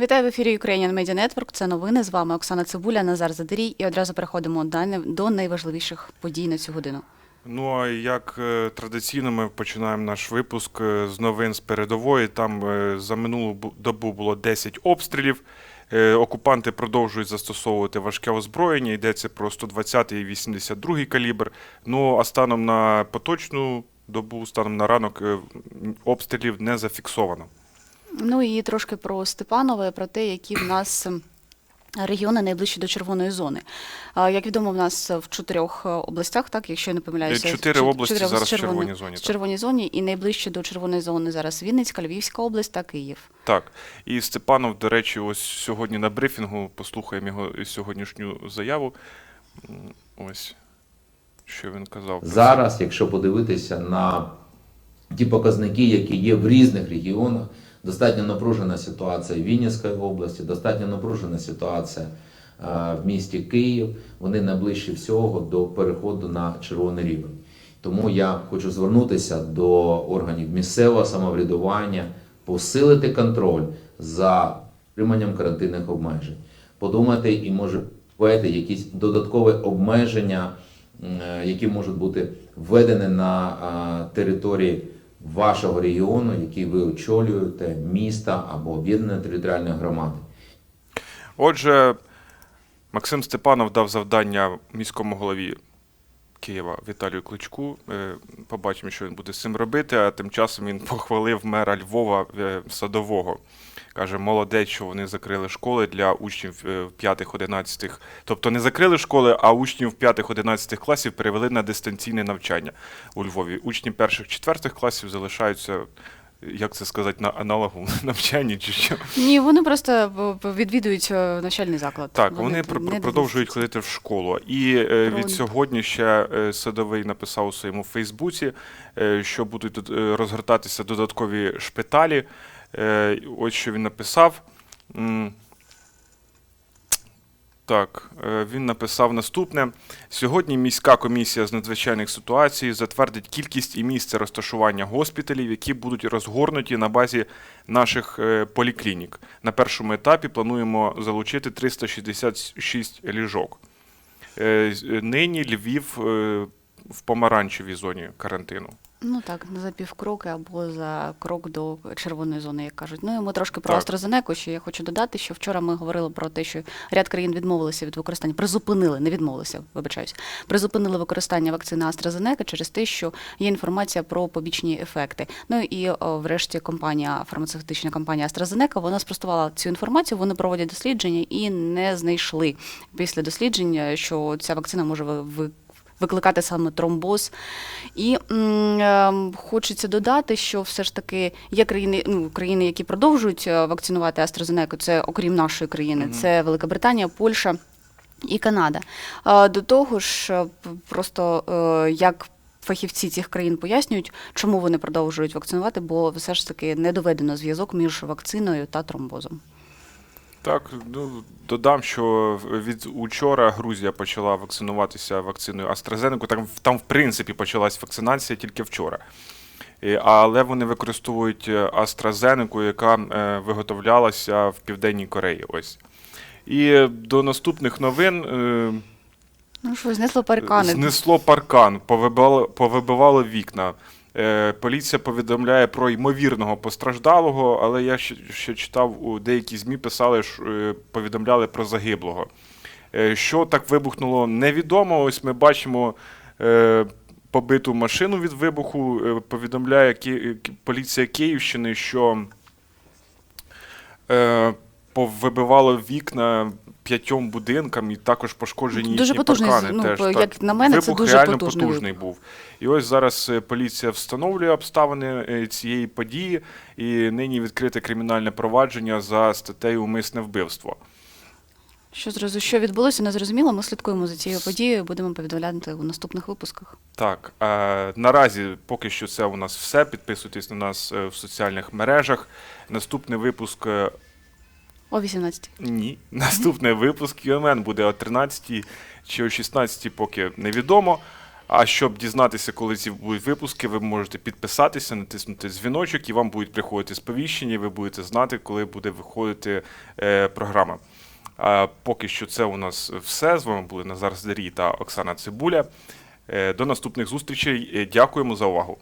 Вітаю в ефірі Ukrainian Media Network. Це новини. З вами Оксана Цибуля, Назар Задерій. І одразу переходимо до найважливіших подій на цю годину. Ну а як е, традиційно, ми починаємо наш випуск е, з новин з передової. Там е, за минулу добу було 10 обстрілів. Окупанти продовжують застосовувати важке озброєння. Йдеться про 120 і 82 калібр. Ну а станом на поточну добу, станом на ранок, обстрілів не зафіксовано. Ну і трошки про Степанове, про те, які в нас ем, регіони найближчі до червоної зони. Як відомо, в нас в чотирьох е, областях, так, якщо я не помиляюся, Е, чотири чот- області чотири зараз в червоні- червоній зоні, В так. червоній зоні і найближче до червоної зони зараз Вінницька, Львівська область та Київ. Так, і Степанов, до речі, ось сьогодні на брифінгу послухаємо його сьогоднішню заяву. Ось що він казав. Зараз, якщо подивитися на ті показники, які є в різних регіонах, достатньо напружена ситуація в Вінницької області, достатньо напружена ситуація е, в місті Київ. Вони найближче всього до переходу на червоний рівень. Тому я хочу звернутися до органів місцевого самоврядування, посилити контроль за триманням карантинних обмежень, подумати і може ввести якісь додаткові обмеження, е, які можуть бути введені на території вашого регіону, який ви очолюєте, міста або об'єднаної територіальної громади. Отже, Максим Степанов дав завдання міському голові Києва Віталію Кличку. Е, Побачимо, що він буде з цим робити. А тим часом він похвалив мера Львова е, Садового. Каже, молодець, що вони закрили школи для учнів е, 5-11. Тобто не закрили школи, а учнів 5-11 класів перевели на дистанційне навчання у Львові. Учні перших-четвертих класів залишаються, як це сказати, на аналогу навчанні чи що. Ні, вони просто б- відвідують е, навчальний заклад. Так, вони, пр- пр- продовжують ходити в школу. І е, від сьогодні ще е, Садовий написав у своєму Фейсбуці, е, що будуть е, розгортатися додаткові шпиталі. Е, ось що він написав. Так, е, він написав наступне. Сьогодні міська комісія з надзвичайних ситуацій затвердить кількість і місце розташування госпіталів, які будуть розгорнуті на базі наших е, поліклінік. На першому етапі плануємо залучити 366 ліжок. Нині Львів в помаранчевій зоні карантину. Ну так, за півкроки або за крок до червоної зони, як кажуть. Ну і ми трошки про. AstraZeneca, що я хочу додати, що вчора ми говорили про те, що ряд країн відмовилися від використання, призупинили, не відмовилися, вибачаюсь, призупинили використання вакцини AstraZeneca через те, що є інформація про побічні ефекти. Ну і о, врешті компанія, фармацевтична компанія AstraZeneca, вона спростувала цю інформацію, вони проводять дослідження і не знайшли після дослідження, що ця вакцина може ви- викликати саме тромбоз. І м, е, хочеться додати, що все ж таки є країни, ну, країни, які продовжують е, вакцинувати AstraZeneca, це окрім нашої країни, Мгм. це Велика Британія, Польща і Канада. А, До того ж, е, просто е, як фахівці цих країн пояснюють, чому вони продовжують вакцинувати, бо все ж таки не доведено зв'язок між вакциною та тромбозом. Так, ну додам, що від учора Грузія почала вакцинуватися вакциною AstraZeneca. Там, там в принципі, почалась вакцинація тільки вчора. Е, Але вони використовують е, AstraZeneca, яка е, виготовлялася в Південній Кореї. Ось. І до наступних новин. Ну що, знесло паркани. Знесло паркан, повибивало, повибивало вікна. Е, поліція повідомляє про ймовірного постраждалого, але я ще, читав, у деякі ЗМІ писали, що, е, повідомляли про загиблого. Е, що так вибухнуло, невідомо. Ось ми бачимо побиту машину від вибуху. Повідомляє поліція Київщини, що повибивало вікна п'ятьом будинкам і також пошкоджені Дуже їхні потужний, паркани. ну, теж, по- так. на мене, це Вибух дуже реально потужний потужний був. І ось зараз е, поліція встановлює обставини е, цієї події, і нині відкрите кримінальне провадження за статтею умисне вбивство. Що зрозу- що відбулося, не зрозуміло. Ми слідкуємо за цією подією, будемо повідомляти у наступних випусках. Так, е, наразі поки що це у нас все. Підписуйтесь на нас е, в соціальних мережах. Наступний випуск О 18. Ні. Наступний випуск QMN буде о 13 чи о 16, поки невідомо. А щоб дізнатися, коли ці будуть випуски, ви можете підписатися, натиснути дзвіночок, і вам будуть приходити сповіщення, і ви будете знати, коли буде виходити е, програма. А поки що це у нас все. З вами були Назар Здарій та Оксана Цибуля. Е, До наступних зустрічей. Е, Дякуємо за увагу.